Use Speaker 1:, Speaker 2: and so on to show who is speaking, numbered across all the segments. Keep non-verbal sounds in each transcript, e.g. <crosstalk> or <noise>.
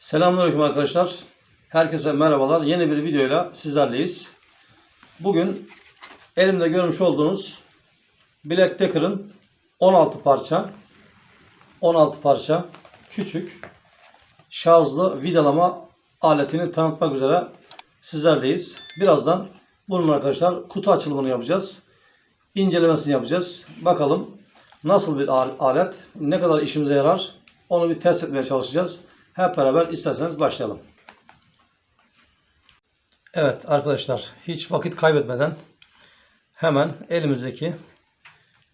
Speaker 1: Selamünaleyküm arkadaşlar. Herkese merhabalar. Yeni bir videoyla sizlerleyiz. Bugün elimde görmüş olduğunuz Black Decker'ın 16 parça 16 parça küçük şarjlı vidalama aletini tanıtmak üzere sizlerleyiz. Birazdan bunun arkadaşlar kutu açılımını yapacağız. İncelemesini yapacağız. Bakalım nasıl bir al- alet, ne kadar işimize yarar onu bir test etmeye çalışacağız. Hep beraber isterseniz başlayalım. Evet arkadaşlar hiç vakit kaybetmeden hemen elimizdeki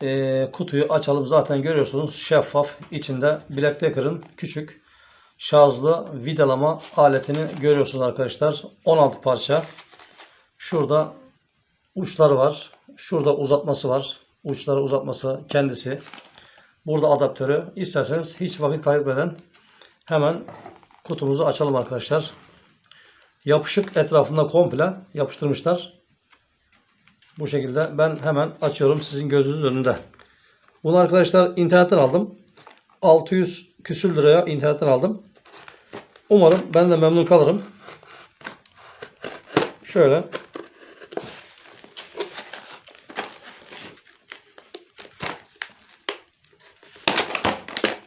Speaker 1: eee, kutuyu açalım. Zaten görüyorsunuz şeffaf içinde Black Decker'ın küçük şarjlı vidalama aletini görüyorsunuz arkadaşlar. 16 parça. Şurada uçları var. Şurada uzatması var. Uçları uzatması kendisi. Burada adaptörü. İsterseniz hiç vakit kaybetmeden hemen kutumuzu açalım arkadaşlar. Yapışık etrafında komple yapıştırmışlar. Bu şekilde ben hemen açıyorum sizin gözünüz önünde. Bunu arkadaşlar internetten aldım. 600 küsür liraya internetten aldım. Umarım ben de memnun kalırım. Şöyle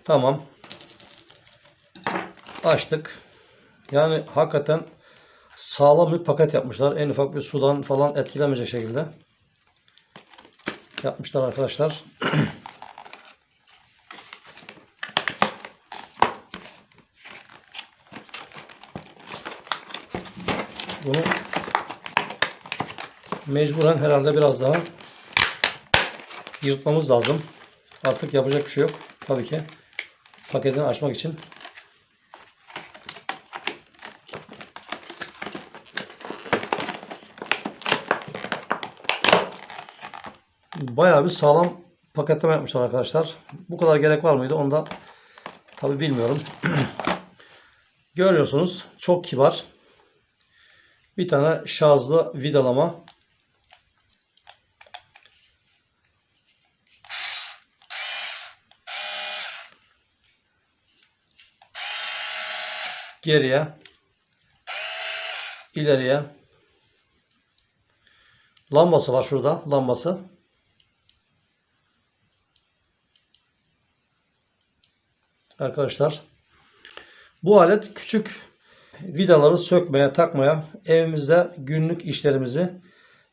Speaker 1: Tamam. Açtık. Yani hakikaten sağlam bir paket yapmışlar. En ufak bir sudan falan etkilemeyecek şekilde yapmışlar arkadaşlar. <clears throat> Bunu mecburen herhalde biraz daha yırtmamız lazım. Artık yapacak bir şey yok. Tabii ki paketini açmak için bayağı bir sağlam paketleme yapmışlar arkadaşlar. Bu kadar gerek var mıydı onu da tabi bilmiyorum. <clears throat> Görüyorsunuz çok kibar. Bir tane şarjlı vidalama. Geriye. ileriye. Lambası var şurada. Lambası. Arkadaşlar. Bu alet küçük vidaları sökmeye, takmaya, evimizde günlük işlerimizi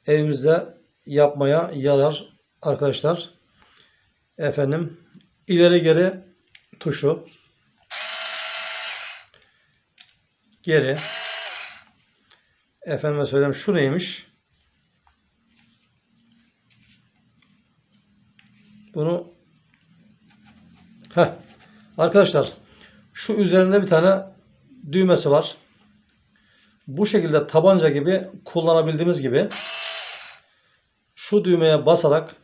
Speaker 1: evimizde yapmaya yarar arkadaşlar. Efendim ileri geri tuşu geri efendime söyleyeyim şu neymiş? Bunu Heh. Arkadaşlar şu üzerinde bir tane düğmesi var. Bu şekilde tabanca gibi kullanabildiğimiz gibi şu düğmeye basarak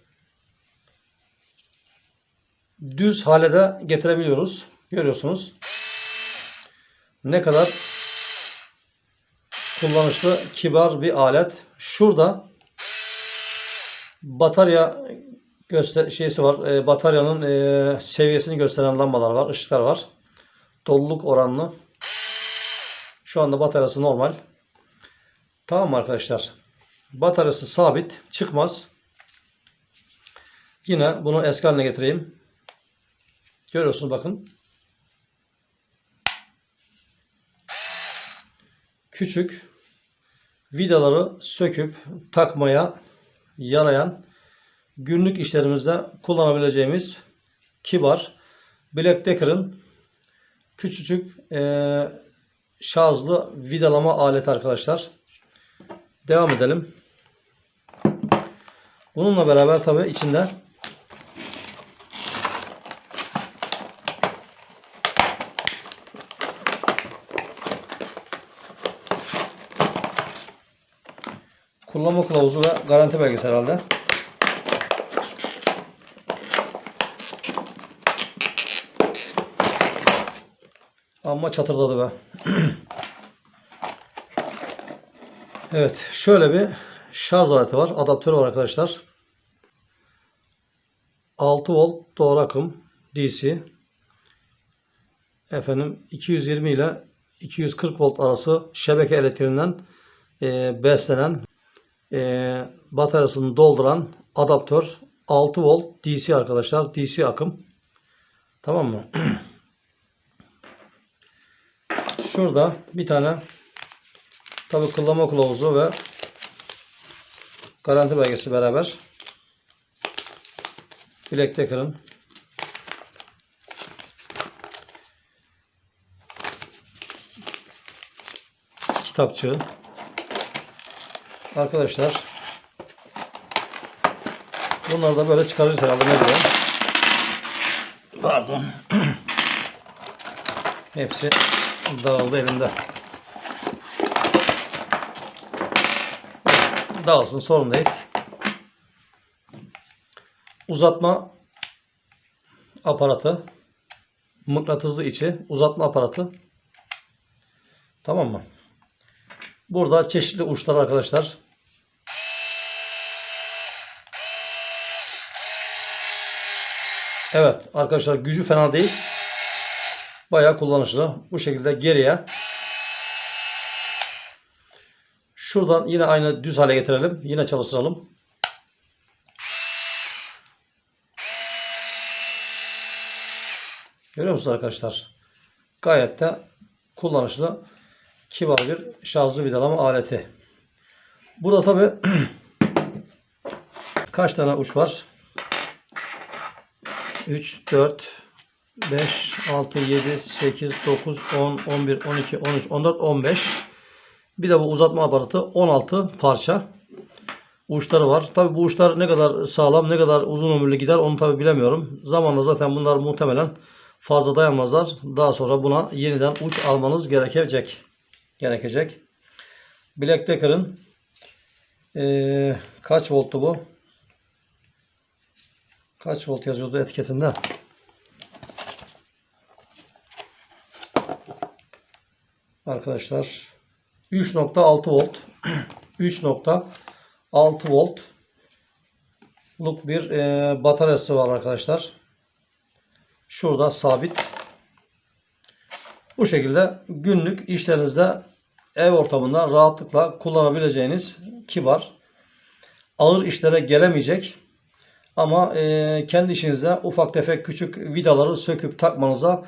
Speaker 1: düz hale de getirebiliyoruz. Görüyorsunuz. Ne kadar kullanışlı, kibar bir alet. Şurada batarya göster şeysi var. E, bataryanın e, seviyesini gösteren lambalar var, ışıklar var. Doluluk oranlı. Şu anda bataryası normal. Tamam arkadaşlar? Bataryası sabit, çıkmaz. Yine bunu eski haline getireyim. Görüyorsunuz bakın. Küçük vidaları söküp takmaya yarayan günlük işlerimizde kullanabileceğimiz kibar Black Decker'ın küçücük eee, şarjlı vidalama aleti arkadaşlar. Devam edelim. Bununla beraber tabi içinde kullanma kılavuzu ve garanti belgesi herhalde. Amma çatırdadı be. <clears throat> evet. Şöyle bir şarj aleti var. Adaptörü var arkadaşlar. 6 volt doğru akım DC. Efendim 220 ile 240 volt arası şebeke elektriğinden e, beslenen e, bataryasını dolduran adaptör 6 volt DC arkadaşlar. DC akım. Tamam mı? <clears throat> Şurada bir tane tabi kullanma kılavuzu ve garanti belgesi beraber Black Decker'ın kitapçığı. Arkadaşlar bunları da böyle çıkarırız herhalde ne diyor? Pardon. Hepsi dağıldı elimde. Dağılsın sorun değil. Uzatma aparatı. Mıknatıslı içi uzatma aparatı. Tamam mı? Burada çeşitli uçlar arkadaşlar. Evet arkadaşlar gücü fena değil. Bayağı kullanışlı. Bu şekilde geriye. Şuradan yine aynı düz hale getirelim. Yine çalıştıralım. Görüyor musunuz arkadaşlar? Gayet de kullanışlı kibar bir şarjlı vidalama aleti. Burada tabi <clears throat> kaç tane uç var? 3, 4, 5, 6, 7, 8, 9, 10, 11, 12, 13, 14, 15. Bir de bu uzatma aparatı 16 parça uçları var. Tabi bu uçlar ne kadar sağlam, ne kadar uzun ömürlü gider onu tabi bilemiyorum. Zamanla zaten bunlar muhtemelen fazla dayanmazlar. Daha sonra buna yeniden uç almanız gerekecek. Gerekecek. Black Decker'ın ee, kaç volttu bu? Kaç volt yazıyordu etiketinde? Arkadaşlar 3.6 volt <clears throat> 3.6 volt luk bir e, bataryası var arkadaşlar. Şurada sabit. Bu şekilde günlük işlerinizde ev ortamında rahatlıkla kullanabileceğiniz kibar ağır işlere gelemeyecek ama e, kendi işinizde ufak tefek küçük vidaları söküp takmanıza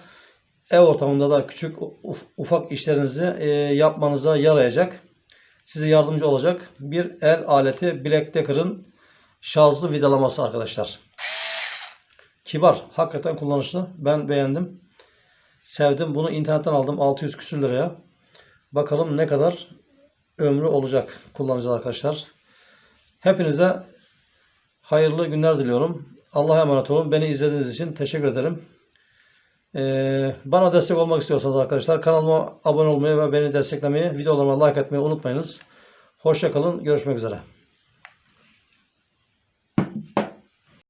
Speaker 1: ev ortamında da küçük uf, ufak işlerinizi e, yapmanıza yarayacak. Size yardımcı olacak bir el aleti Black Decker'ın şarjlı vidalaması arkadaşlar. Kibar. Hakikaten kullanışlı. Ben beğendim. Sevdim. Bunu internetten aldım. 600 küsür liraya. Bakalım ne kadar ömrü olacak kullanıcı arkadaşlar. Hepinize hayırlı günler diliyorum. Allah'a emanet olun. Beni izlediğiniz için teşekkür ederim. Ee, bana destek olmak istiyorsanız arkadaşlar kanalıma abone olmayı ve beni desteklemeyi, videolarıma like etmeyi unutmayınız. Hoşçakalın. Görüşmek üzere.